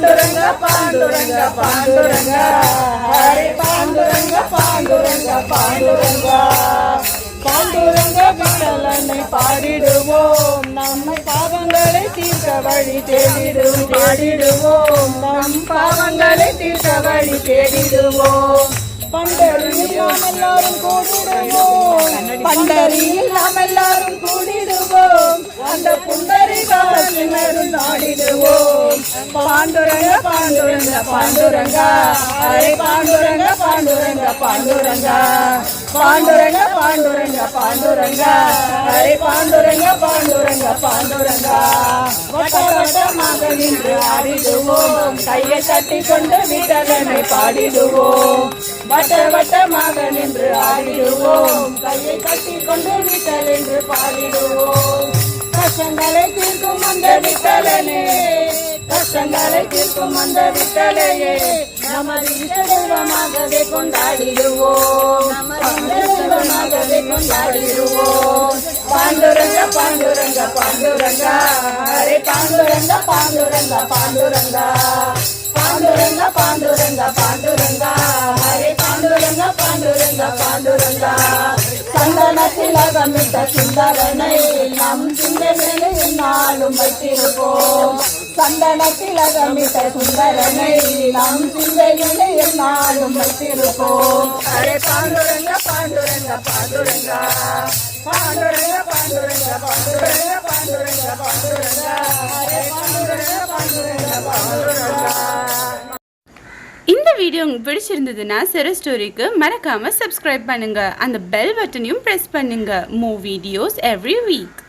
பாண்டுரங்க பாண்டுரங்க பாண்டுரங்க. ஹரே பாண்டுரங்க பாண்டுரங்க பாண்டுரங்க. பாண்டுரங்க விட்டலனை பாடிடுவோம். நம்ம பாவங்களை தீர்க்க வழி தேடிடும் பாடிடுவோம். நம் பாவங்களை தீர்க்க வழி தேடிடுவோம். பண்டரியில் எல்லாரும் கூடிடுவோம். பண்டரியில் எல்லாரும் கூடிடுவோம். அந்த புண்டரி காலத்தினரும் நாடிடுவோம். பாண்டுரங்க பாண்டுரங்க பாண்டுரங்க. அரே பாண்டுரங்க பாண்டுரங்க பாண்டுரங்க. பாண்டுரங்க பாண்டுரங்க பாண்டுரங்க. அரே பாண்டுரங்க பாண்டுரங்க பாண்டுரங்க. வட்ட வட்டமாக நின்று ஆடிடுவோம். கையை தட்டி கொண்டு விட்டலனை பாடிடுவோம். வட்ட வட்டமாக நின்று ஆடிடுவோம். கையை தட்டி கொண்டு வீட்டல் என்று பாடிடுவோம். கஷ்டங்களை தீர்க்கும் அந்த விட்டலனே. கஷ்டங்களை தீர்க்கும் அந்த விட்டலையே நமது இஷ்ட தெய்வமாகவே கொண்டாடிடுவோம். நமது இஷ்ட தெய்வமாகவே கொண்டாடிடுவோம். பாண்டுரங்க பாண்டுரங்க பாண்டுரங்க அரே பாண்டுரங்க பாண்டுரங்க பாண்டுரங்க. பாண்டுரங்க பாண்டுரங்க பாண்டுரங்க அரே பாண்டுரங்க பாண்டுரங்க பாண்டுரங்க. சந்தனத்தில் அகமிட்ட சுந்தரனை நம் சிந்தனை நாளும் வைத்திருப்போம். சந்தன அகமிட்ட சுந்தரனை நம் சிந்தையிலே நாளும் வைத்திருப்போம் அரே பாண்டுரங்க பாண்டுரங்க பாண்டுரங்க பாண்டுரங்க பாண்டுரங்க பாண்டுரங்க பாண்டுரங்க பாண்டுரங்க அரே பாண்டுரங்க பாண்டுரங்க பாண்டுரங்க இந்த வீடியோ உங்களுக்கு பிடிச்சிருந்ததுன்னா சிறு ஸ்டோரிக்கு மறக்காமல் சப்ஸ்கிரைப் பண்ணுங்கள் அந்த பெல் பட்டனையும் ப்ரெஸ் பண்ணுங்கள் மூ வீடியோஸ் எவ்ரி வீக்